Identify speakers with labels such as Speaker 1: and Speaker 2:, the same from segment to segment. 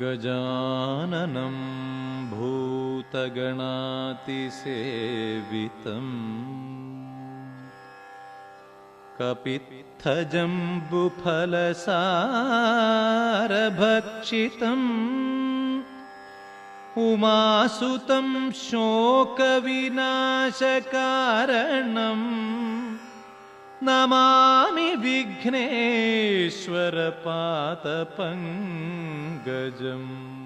Speaker 1: गजाननं भूतगणातिसेवितम् कपित्थजम्बुफलसारभक्षितम् उमासुतं शोकविनाशकारणम् नमामि विघ्नेश्वरपातपङ्गजम्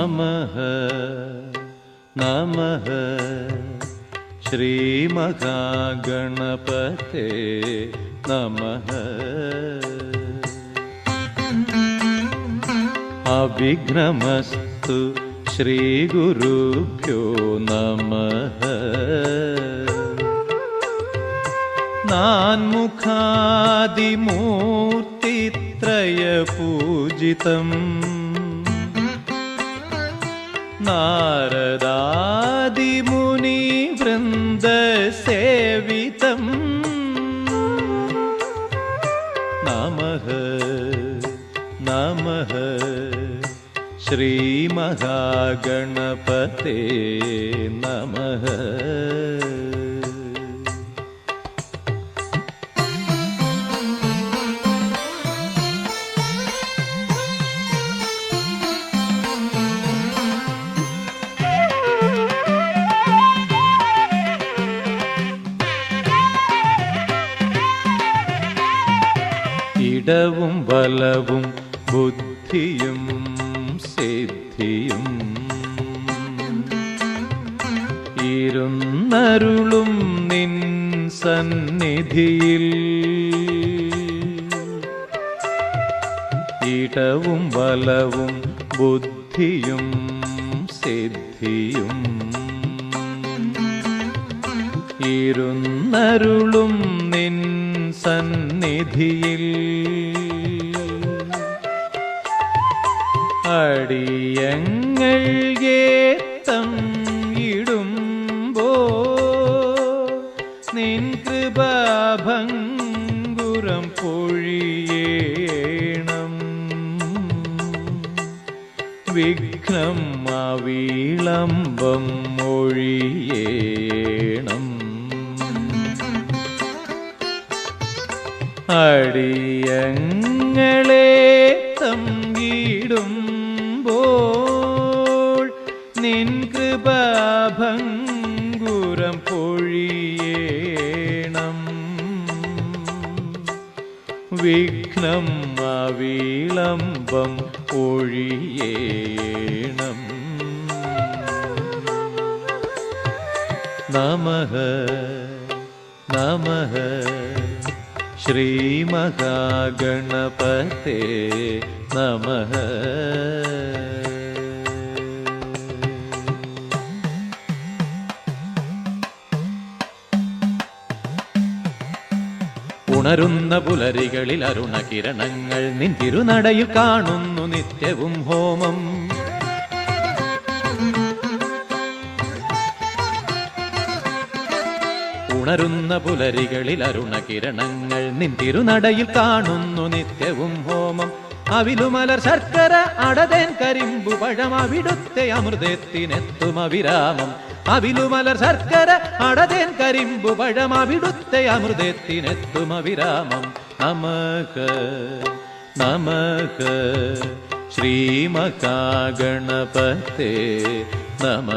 Speaker 1: नमः नमः। श्रीमहागणपते नमः। अविघ्नमस्तु श्रीगुरुभ्यो नमः। नान्मुखादिमूर्तित्रयपूजितम् नारदादिमुनिवृन्दसेवितम् नमः नमः श्रीमहागणपते नमः ഇടവും വലവും ബുദ്ധിയും സിദ്ധിയും ഇരുന്നരുളും നിൻ സന്നിധിയിൽ. ഇടവും വലവും ബുദ്ധിയും സിദ്ധിയും ഇരുന്നരുളും നിൻ സന്നിധിയിൽ. ഏത്തം ഇടുമ്പോ നിൻ കൃപാഭംഗുരം പൊഴിയേണം. വിഘ്നം അവിളംബം മൊഴിയേണം. അടിയങ്ങളെ തങ്കിടുമ്പോൾ വിഘ്നം അവീളംബം ഒഴിയേണം നമഃ നമഃ ശ്രീമഹാഗണപത്തെ നമഃ ഉണരുന്ന പുലരികളിൽ അരുണകിരണങ്ങൾ നിൻ തിരുനടയിൽ കാണുന്നു നിത്യവും ഹോമം. ഉണരുന്ന പുലരികളിൽ അരുണകിരണങ്ങൾ നിൻ തിരുനടയിൽ കാണുന്നു നിത്യവും ഹോമം. അവിലുമലർ ശർക്കര അടതേൻ കരിമ്പു പഴം അവിടുത്തെ അമൃതത്തിനെത്തും അവിരാമം അവിലുമലർ ശർക്കര അടതേൻ കരിമ്പു പഴം അവിടുത്തെ അമൃതത്തിനെത്തും അവിരാമം നമക്ക് നമക്ക് ശ്രീമകാഗണപത്തെ നമ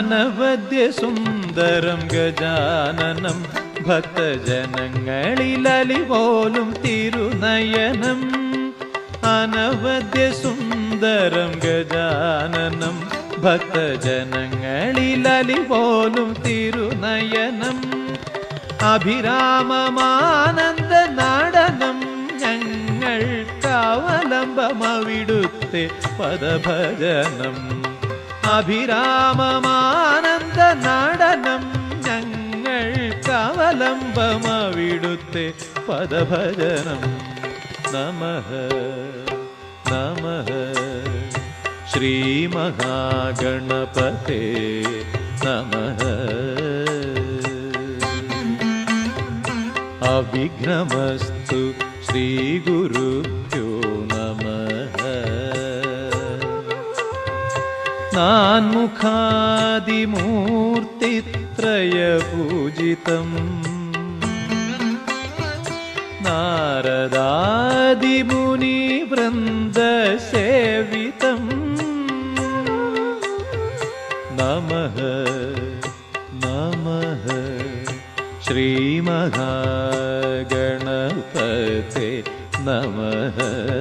Speaker 1: അനവദ്യസുന്ദരം ഗജാനനം. ഭക്തജനങ്ങളിലലി പോലും തിരുനയനം. അനവദ്യസുന്ദരം ഗജാനനം. ഭക്തജനങ്ങളിലലി പോലും തിരുനയനം. അഭിരാമമാനന്ദ നടനം ഞങ്ങൾ കാവലംബമവിടുത്തെ പദഭജനം. അഭിരാമമാനന്ദ നടനം ഞങ്ങൾക്കവലംബമവിടുത്തെ പദഭജനം. നമഃ നമഃ. ശ്രീമഹാഗണപതേ നമഃ. അവിഘ്നമസ്തു ശ്രീഗുരുഭ്യോ मुखादिमूर्तित्रयपूजितम् नारदादिमुनिवृन्दसेवितम्। नमः नमः श्रीमहागणपते नमः।